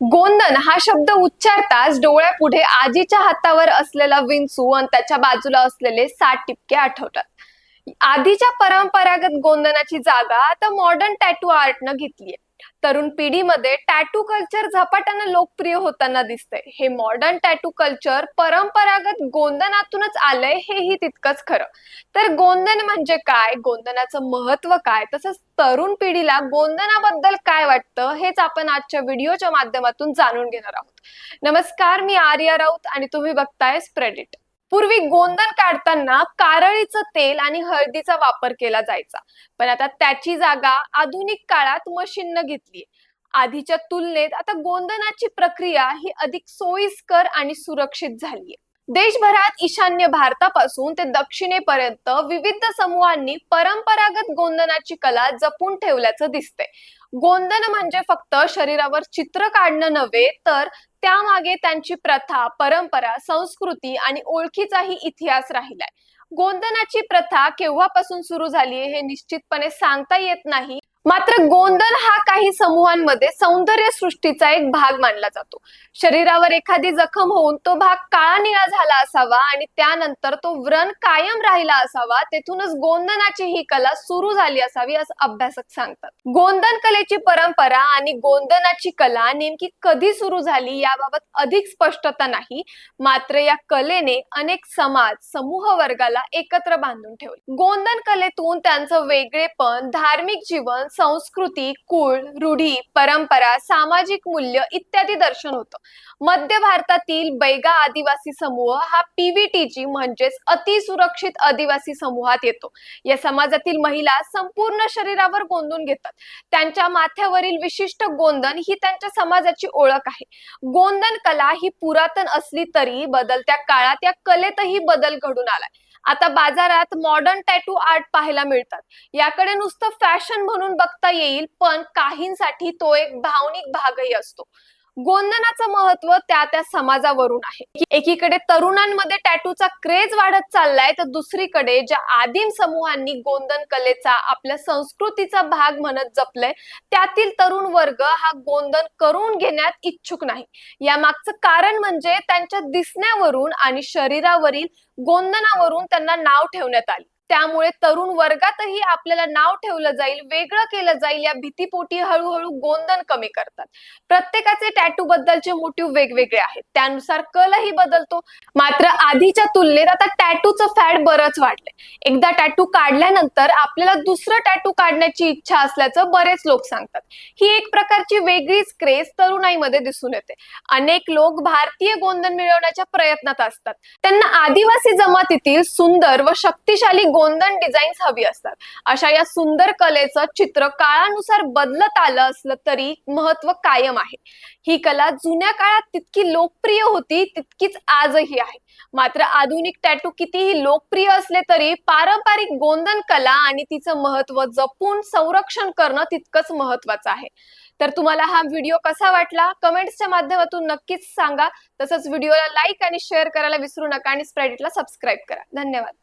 गोंदन हा शब्द उच्चारताच डोळ्यापुढे आजीच्या हातावर असलेला विंचू आणि त्याच्या बाजूला असलेले सात टिपके आठवतात. आधीच्या परंपरागत गोंदनाची जागा आता मॉडर्न टॅटू आर्टनं घेतलीये. तरुण पिढीमध्ये टॅटू कल्चर झपाट्यानं लोकप्रिय होताना दिसतंय. हे मॉडर्न टॅटू कल्चर परंपरागत गोंदनातूनच आलंय हेही तितकंच खरं. तर गोंदन म्हणजे काय? गोंदनाचं महत्त्व काय? तसंच तरुण पिढीला गोंदनाबद्दल काय वाटतं? हेच आपण आजच्या व्हिडिओच्या माध्यमातून जाणून घेणार आहोत. नमस्कार मी आर्या राऊत आणि तुम्ही बघताय स्प्रेडिट पूर्वी गोंदण काढताना कारळीचं तेल आणि हळदीचा वापर केला जायचा. पण आता त्याची जागा आधुनिक काळात मशीननं घेतली आधीच्या तुलनेत आता गोंदनाची प्रक्रिया ही अधिक सोयीस्कर आणि सुरक्षित झालीय देशभरात ईशान्य भारतापासून ते दक्षिणेपर्यंत विविध समूहांनी परंपरागत गोंदनाची कला जपून ठेवल्याचं दिसतंय. गोंदन म्हणजे फक्त शरीरावर चित्र काढणं नव्हे तर त्यामागे त्यांची प्रथा परंपरा संस्कृती आणि ओळखीचाही इतिहास राहिलाय. गोंदनाची प्रथा केव्हापासून सुरू झाली हे निश्चितपणे सांगता येत नाही. मात्र गोंदन हा काही समूहांमध्ये सौंदर्य सृष्टीचा एक भाग मानला जातो. शरीरावर एखादी जखम होऊन तो भाग काळा निळा झाला असावा आणि त्यानंतर तो व्रण कायम राहिला असावा तेथूनच गोंदनाची ही कला सुरू झाली असावी असं अभ्यासक सांगतात. गोंदन कलेची परंपरा आणि गोंदनाची कला नेमकी कधी सुरू झाली याबाबत अधिक स्पष्टता नाही मात्र या कलेने अनेक समाज समूह वर्गाला एकत्र बांधून ठेवले. गोंदन कलेतून त्यांचं वेगळेपण धार्मिक जीवन संस्कृती कुळ रूढी परंपरा सामाजिक मूल्य इत्यादी दर्शन होतं. मध्य भारतातील बैगा आदिवासी समूह हा पीव्हीटीजी म्हणजेच अतिसुरक्षित आदिवासी समूहात येतो. या समाजातील महिला संपूर्ण शरीरावर गोंदून घेतात. त्यांच्या माथ्यावरील विशिष्ट गोंदन ही त्यांच्या समाजाची ओळख आहे. गोंदन कला ही पुरातन असली तरी बदलत्या काळात या कलेतही बदल घडून आलाय. आता बाजारात मॉडर्न टॅटू आर्ट पाहायला मिळतात. याकडे नुसतं फॅशन म्हणून बघता येईल पण काहींसाठी तो एक भावनिक भागही असतो. गोंदनाचं महत्त्व त्या त्या समाजावरून आहे. एकीकडे तरुणांमध्ये टॅटूचा क्रेज वाढत चाललाय तर दुसरीकडे ज्या आदिम समूहांनी गोंदन कलेचा आपल्या संस्कृतीचा भाग म्हणत जपलाय त्यातील तरुण वर्ग हा गोंदन करून घेण्यात इच्छुक नाही. या मागचं कारण म्हणजे त्यांच्या दिसण्यावरून आणि शरीरावरील गोंदनावरून त्यांना नाव ठेवण्यात आले. त्यामुळे तरुण वर्गातही आपल्याला नाव ठेवलं जाईल वेगळं केलं जाईल या भीतीपोटी हळूहळू गोंधण कमी करतात. प्रत्येकाचे टॅटू बद्दलचे मोटिव्ह वेगवेगळे आहेत. त्यानुसार कलही बदलतो. मात्र आधीच्या तुलनेत आता टॅटूचं फॅड बरंच वाढलंय. एकदा टॅटू काढल्यानंतर आपल्याला दुसरं टॅटू काढण्याची इच्छा असल्याचं बरेच लोक सांगतात. ही एक प्रकारची वेगळीच क्रेज तरुणाईमध्ये दिसून येते. अनेक लोक भारतीय गोंदन मिळवण्याच्या प्रयत्नात असतात. त्यांना आदिवासी जमातीतील सुंदर व शक्तिशाली गोंदन डिझाईन्स हवी असतात. अशा या सुंदर कलेचं चित्र काळानुसार बदलत आलं असलं तरी महत्त्व कायम आहे. ही कला जुन्या काळात तितकी लोकप्रिय होती तितकीच आजही आहे. मात्र आधुनिक टॅटू कितीही लोकप्रिय असले तरी पारंपरिक गोंदन कला आणि तिचं महत्त्व जपून संरक्षण करणं तितकंच महत्वाचं आहे. तर तुम्हाला हा व्हिडिओ कसा वाटला? कमेंट्सच्या माध्यमातून नक्कीच सांगा. तसंच व्हिडिओला लाईक आणि शेअर करायला विसरू नका आणि स्प्रेडिटला सबस्क्राईब करा. धन्यवाद.